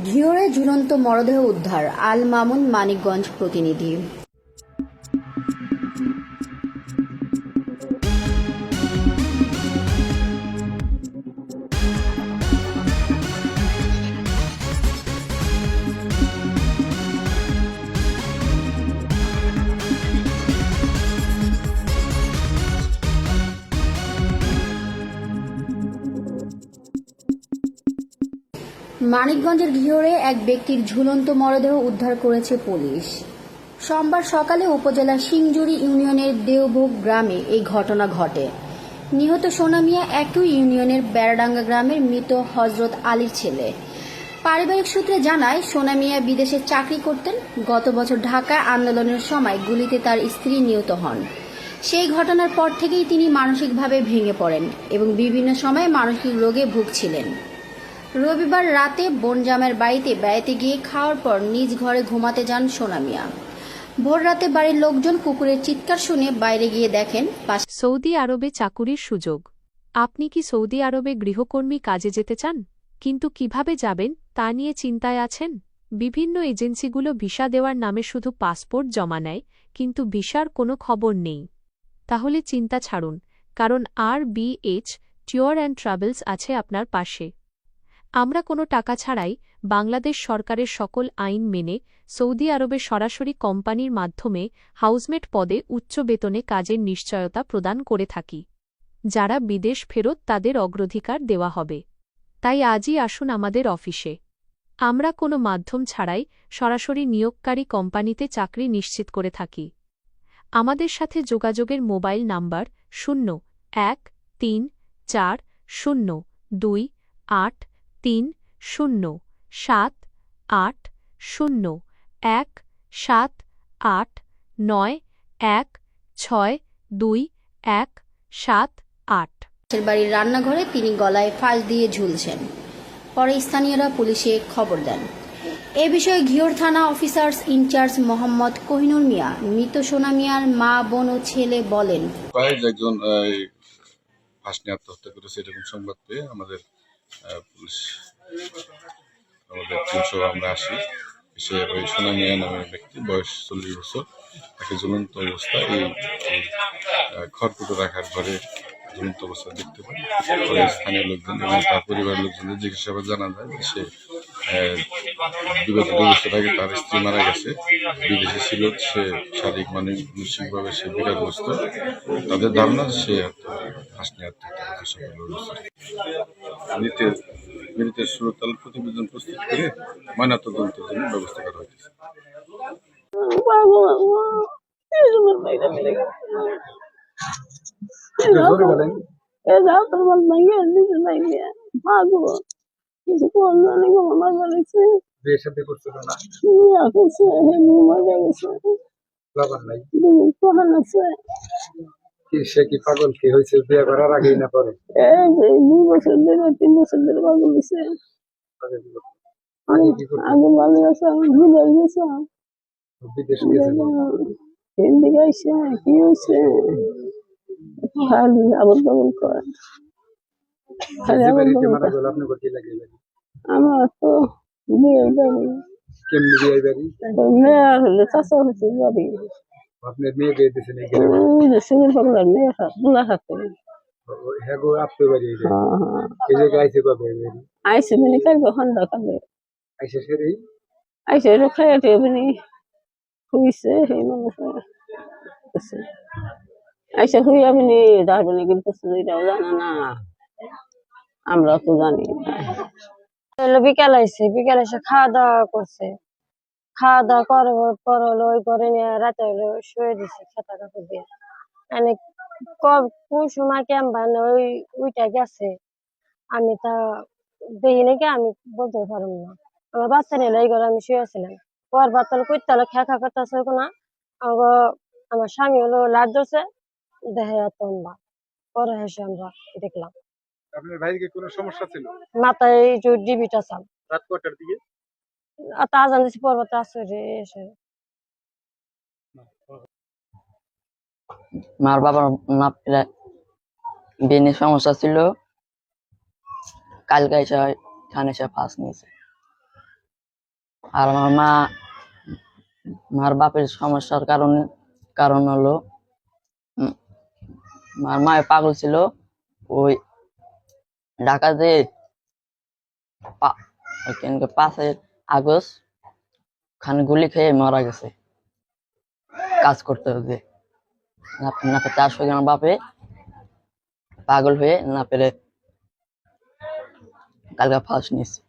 ঘিওরে ঝুলন্ত মরদেহ উদ্ধার আল মামুন মানিকগঞ্জ প্রতিনিধি। মানিকগঞ্জের ঘিওরে এক ব্যক্তির ঝুলন্ত মরদেহ উদ্ধার করেছে পুলিশ। সোমবার সকালে উপজেলার সিংজুরি ইউনিয়নের দেওভোগ গ্রামে এই ঘটনা ঘটে। নিহত সোনামিয়া একই ইউনিয়নের বেড়াডাঙ্গা গ্রামের মৃত হজরত আলীর ছেলে। পারিবারিক সূত্রে জানায়, সোনামিয়া বিদেশে চাকরি করতেন। গত বছর ঢাকায় আন্দোলনের সময় গুলিতে তার স্ত্রী নিহত হন। সেই ঘটনার পর থেকেই তিনি মানসিকভাবে ভেঙে পড়েন এবং বিভিন্ন সময়ে মানসিক রোগে ভুগছিলেন। রবিবার রাতে বনজামের বাড়িতে বেড়াতে গিয়ে খাওয়ার পর নিজ ঘরে ঘুমাতে যান সোনামিয়া ভোর রাতে বাড়ির লোকজন কুকুরের চিৎকার শুনে বাইরে গিয়ে দেখেন সৌদি আরবে চাকুরির সুযোগ। আপনি কি সৌদি আরবে গৃহকর্মী কাজে যেতে চান? কিন্তু কীভাবে যাবেন তা নিয়ে চিন্তায় আছেন? বিভিন্ন এজেন্সিগুলো ভিসা দেওয়ার নামে শুধু পাসপোর্ট জমা নেয়, কিন্তু ভিসার কোনো খবর নেই। তাহলে চিন্তা ছাড়ুন, কারণ R B H, tour and travels আছে আপনার পাশে। আমরা কোনো টাকা ছাড়াই বাংলাদেশ সরকারের সকল আইন মেনে সৌদি আরবে সরাসরি কোম্পানির মাধ্যমে হাউসমেট পদে উচ্চ বেতনে কাজের নিশ্চয়তা প্রদান করে থাকি। যারা বিদেশ ফেরত তাদের অগ্রাধিকার দেওয়া হবে। তাই আজই আসুন আমাদের অফিসে। আমরা কোনো মাধ্যম ছাড়াই সরাসরি নিয়োগকারী কোম্পানিতে চাকরি নিশ্চিত করে থাকি। আমাদের সাথে যোগাযোগের মোবাইল নাম্বার শূন্য, এক, তিন, চার, শূন্য, দুই, আট তিন শূন্য সাত আট শূন্য এক সাত আট নয় এক ছয় দুই এক সাত আট। বাড়ির রান্নাঘরে তিনি গলায় ফাঁস দিয়ে ঝুলছেন। পরে স্থানীয়রা পুলিশে খবর দেন। এ বিষয়ে ঘিওর থানা officers in charge Mohammad Kohinoor Mia মৃত সোনা মিয়ার মা বোন ও ছেলে বলেন। একজন ফাঁস নিয়ে আত্মহত্যা করেছে এরকম সংবাদ পেয়ে আমাদের পুলিশ টিমসহ আমরা আসি। এসে ওই সোনা মিয়া নামের ব্যক্তি, বয়স চল্লিশ বছর। তাকে ঝুলন্ত অবস্থায় এই খড়কুটো রাখার ঘরে ঝুলন্ত অবস্থা দেখতে পাই। পরে স্থানীয় লোকজন এবং তার পরিবারের লোকজনদের জিজ্ঞাসাবাদ জানা যায় সে বিগত দুই বছর আগে তার স্ত্রী মারা গেছে। বিদেশে ছিল, সে শারীরিক মানসিকভাবে সে বিকারগ্রস্ত। তাদের ধারণা সে ফাঁস নিয়ে আত্মহত্যা করতে মৃতের সুরতাল প্রতিবেদন প্রস্তুত করে ময়নাতদন্তের জন্য ব্যবস্থা করা হয়েছে। লাগান নাই। আছে? কি সে কি পাগল? কি হয়েছে? বিয়ে করার আগেই না পরে? দুই বছর ধরে তিন বছর ধরে পাগল হয়েছে আগে ভালো আছে ভুলে গেছে। বিদেশ গেছিল হিন্দি গাইছে কি হয়েছে আবল তাবল করে। আমার তো বিয়ে দেয়নি কেমনি বিয়ে বাড়ি? মেয়ে হলে চাষা হচ্ছে বাড়ি। আপনার মেয়ে বিয়ে দিয়েছেন এই ওই যে সুন্দর পাগলার মেয়ে দুলা হাতে হ্যাঁ গো আপনার বাড়ি এই। হ্যাঁ হ্যাঁ। এই জায়গায় আইসে কবে? আইসে মানে আইসে সেরেই আইসে খাইতে মানে হইছে মানুষ আইসা হুই আপনি দাঁড়াবেন কিন্তু এটাও জানা না। আমরা তো জানি বিকাল আইসে বিকাল এসে খাওয়া দাওয়া করছে। খাওয়া দাওয়া করার পর হলো ওই ঘরে নিয়ে রাতে হলো শুয়ে দিছে খেতা কাপড় দিয়ে। মানে ক- কোন সময় কেমন ওই ওইটা গেছে। আমি তা দেখি নাকি আমি বলতে পারব না। আমার বাচ্চা নিলে এই ঘরে আমি শুয়েছিলাম পর বাচ্চা কইতে হলো খা খা করতেছে না আমার স্বামী হলো লাট ধরছে দেখে লম্বা পরে হেসে আমরা দেখলাম। আপনার ভাইকে কোনো সমস্যা ছিল? মাথায় ডিবিটা চাল। রাত কটার দিকে? তা এসে মার বাবার মাপলে বেনের সমস্যা ছিল কালকে এসে খান এসে ফাঁস নিয়েছে আর আমার মা মার বাপের সমস্যার কারণে কারণ হলো মার মায়ের পাগল ছিল ওই ঢাকাতে পা- আগস্ট খান গুলি খেয়ে মারা গেছে। কাজ করতে হবে। না চারশো জন বাপে পাগল হয়ে না পেরে কালকে ফার্স্ট নিচ্ছে